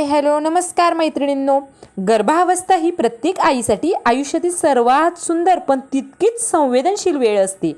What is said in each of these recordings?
Hi hello नमस्कार मैत्रिणींनो. गर्भावस्था ही प्रत्येक आईसाठी आयुष्यातील सर्वात सुंदर पण तितकीच संवेदनशील वेळ असते.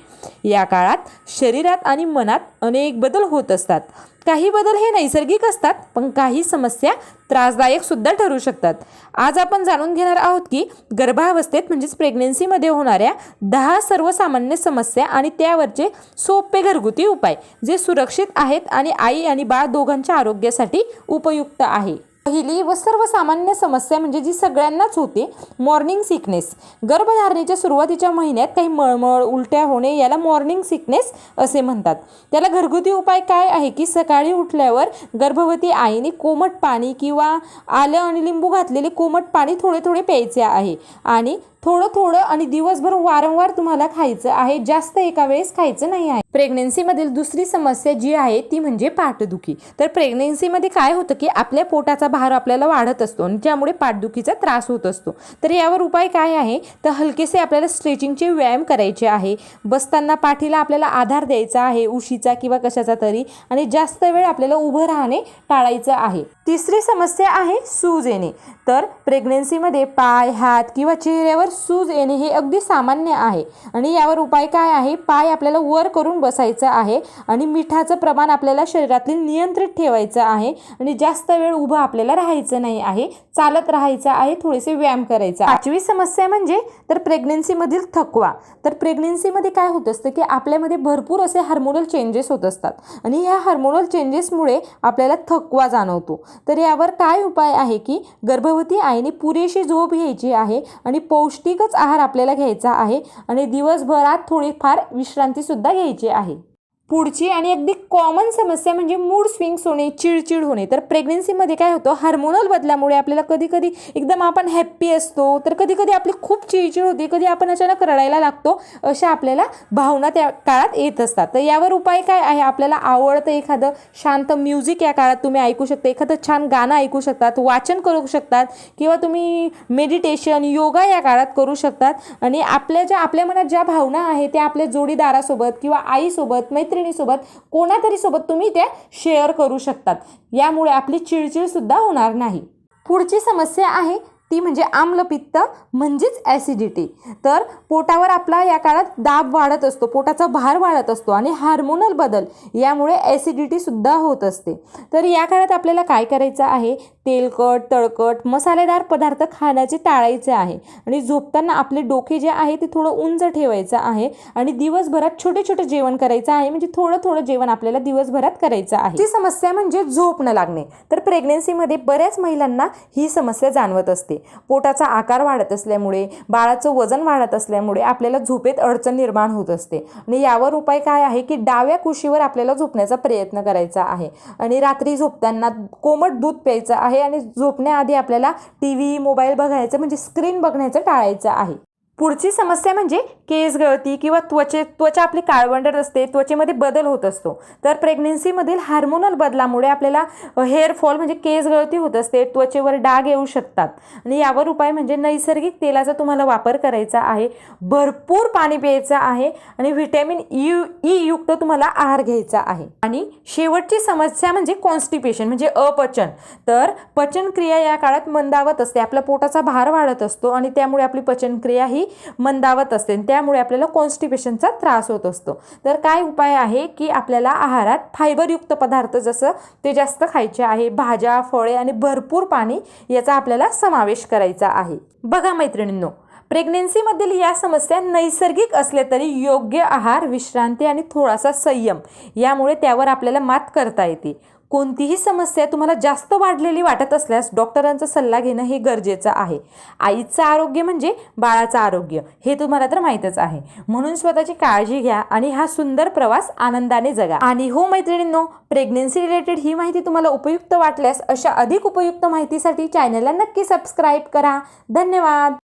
या काळात शरीरात आणि मनात अनेक बदल होत असतात. काही बदल हे नैसर्गिक असतात पण काही समस्या त्रासदायक सुद्धा ठरू शकतात. आज आपण जाणून घेणार आहोत की गर्भावस्थेत म्हणजेच प्रेग्नेन्सीमध्ये होणाऱ्या दहा सर्वसामान्य समस्या आणि त्यावरचे सोपे घरगुती उपाय जे सुरक्षित आहेत आणि आई आणि बाळ दोघांच्या आरोग्यासाठी उपयुक्त आहे. पहिली व सर्वसामान्य समस्या म्हणजे जी सगळ्यांनाच होते मॉर्निंग सिकनेस गर्भधारणेच्या सुरुवातीच्या महिन्यात काही मळमळ उलट्या होणे याला मॉर्निंग सिकनेस असे म्हणतात. त्याला घरगुती उपाय काय आहे की सकाळी उठल्यावर गर्भवती आईने कोमट पाणी किंवा आलं आणि लिंबू घातलेले कोमट पाणी थोडे थोडे प्यायचे आहे आणि थोडं थोडं आणि दिवसभर वारंवार तुम्हाला खायचं आहे जास्त एका वेळेस खायचं नाही आहे. प्रेग्नेन्सीमधील दुसरी समस्या जी आहे ती म्हणजे पाठदुखी. तर प्रेग्नेन्सीमध्ये काय होतं की आपल्या पोटाचा भार आपल्याला वाढत असतो आणि ज्यामुळे पाठदुखीचा त्रास होत असतो. तर यावर उपाय काय आहे? तर हलकेसे आपल्याला स्ट्रेचिंगचे व्यायाम करायचे आहे. बसताना पाठीला आपल्याला आधार द्यायचा आहे उशीचा किंवा कशाचा तरी आणि जास्त वेळ आपल्याला उभं राहणे टाळायचं आहे. तिसरी समस्या आहे सूज येणे. तर प्रेग्नेन्सीमध्ये पाय हात किंवा चेहऱ्यावर सूज येणे हे अगदी सामान्य आहे. आणि यावर उपाय काय आहे? पाय आपल्याला वर करून बसायचं आहे आणि मिठाचं प्रमाण आपल्याला शरीरातील नियंत्रित ठेवायचं आहे आणि जास्त वेळ उभं आपल्याला राहायचं नाही आहे. चालत राहायचं आहे थोडेसे व्यायाम करायचा. पाचवी समस्या म्हणजे तर प्रेग्नेन्सीमधील थकवा. तर प्रेग्नेन्सीमध्ये काय होत असतं की आपल्यामध्ये भरपूर असे हार्मोनल चेंजेस होत असतात. आणि ह्या हार्मोनल चेंजेसमुळे आपल्याला थकवा जाणवतो. तर यावर काय उपाय आहे की गर्भवती आईने पुरेशी झोप घ्यायची आहे आणि पौष्टिकच आहार आपल्याला घ्यायचा आहे आणि दिवसभरात थोडीफार विश्रांतीसुद्धा घ्यायची आहे. पुढची आणि अगदी कॉमन समस्या म्हणजे मूड स्विंग्स होणे चिडचिड होणे. तर प्रेग्नेन्सीमध्ये काय होतं? हार्मोनल बदलामुळे आपल्याला कधी कधी एकदम आपण हॅप्पी असतो तर कधी कधी आपली खूप चिडचिड होते कधी आपण अचानक रडायला लागतो अशा आपल्याला भावना त्या काळात येत असतात. तर यावर उपाय काय आहे? आपल्याला आवडतं एखादं शांत म्युझिक या काळात तुम्ही ऐकू शकता एखादं छान गाणं ऐकू शकतात वाचन करू शकतात किंवा तुम्ही मेडिटेशन योगा या काळात करू शकतात. आणि आपल्या ज्या आपल्या मनात ज्या भावना आहे त्या आपल्या जोडीदारासोबत किंवा आईसोबत मैत्री मैत्रिणीसोबत कोणातरी सोबत तुम्ही त्या शेअर करू शकतात. यामुळे आपली चिडचिड सुद्धा होणार नाही. पुढची समस्या आहे ती म्हणजे आम्लपित्त म्हणजेच ॲसिडिटी तर पोटावर आपला या काळात दाब वाढत असतो पोटाचा भार वाढत असतो आणि हार्मोनल बदल यामुळे ॲसिडिटीसुद्धा होत असते. तर या काळात आपल्याला काय करायचं आहे? तेलकट तळकट मसालेदार पदार्थ खाण्याचे टाळायचे आहे. आणि झोपताना आपले डोके जे आहे ते थोडं उंच ठेवायचं आहे. आणि दिवसभरात छोटे छोटे जेवण करायचं आहे. म्हणजे थोडं थोडं जेवण आपल्याला दिवसभरात करायचं आहे. ती समस्या म्हणजे झोप न लागणे. तर प्रेग्नेन्सीमध्ये बऱ्याच महिलांना ही समस्या जाणवत असते. पोटाचा आकार वाढत असल्यामुळे बाळाचं वजन वाढत असल्यामुळे आपल्याला झोपेत अडचण निर्माण होत असते. आणि यावर उपाय काय आहे की डाव्या कुशीवर आपल्याला झोपण्याचा प्रयत्न करायचा आहे. आणि रात्री झोपताना कोमट दूध प्यायचं आहे. आणि झोपण्याआधी आपल्याला टी व्ही मोबाईल बघायचं म्हणजे स्क्रीन बघण्याचं टाळायचं आहे. पुढची समस्या म्हणजे केस गळती किंवा त्वचे त्वचा आपली काळवंडर असते त्वचेमध्ये बदल होत असतो. तर प्रेग्नेन्सीमधील हार्मोनल बदलामुळे आपल्याला हेअर फॉल म्हणजे केस गळती होत असते त्वचेवर डाग येऊ शकतात. आणि यावर उपाय म्हणजे नैसर्गिक तेलाचा तुम्हाला वापर करायचा आहे भरपूर पाणी प्यायचं आहे आणि व्हिटॅमिन यू ई युक्त तुम्हाला आहार घ्यायचा आहे. आणि शेवटची समस्या म्हणजे कॉन्स्टिपेशन म्हणजे अपचन. तर पचनक्रिया या काळात मंदावत असते आपल्या पोटाचा भार वाढत असतो आणि त्यामुळे आपली पचनक्रिया ही मंदावत असते. त्यामुळे आपल्याला कॉन्स्टिपेशनचा त्रास होत असतो. तर काय उपाय आहे की आपल्याला आहारात फायबरयुक्त पदार्थ जसं ते जास्त खायचे आहे भाज्या फळे आणि भरपूर पाणी याचा आपल्याला समावेश करायचा आहे. बघा मैत्रिणींनो प्रेग्नेन्सीमधील या समस्या नैसर्गिक असल्या तरी योग्य आहार विश्रांती आणि थोडासा संयम यामुळे त्यावर आपल्याला मात करता येते. कोणतीही समस्या तुम्हाला जास्त वाढलेली वाटत असल्यास डॉक्टरांचा सल्ला घेणं हे गरजेचं आहे. आईचं आरोग्य म्हणजे बाळाचं आरोग्य हे तुम्हाला तर माहीतच आहे. म्हणून स्वतःची काळजी घ्या आणि हा सुंदर प्रवास आनंदाने जगा. आणि हो मैत्रिणींनो प्रेग्नेन्सी रिलेटेड ही माहिती तुम्हाला उपयुक्त वाटल्यास अशा अधिक उपयुक्त माहितीसाठी चॅनलला नक्की सबस्क्राईब करा. धन्यवाद!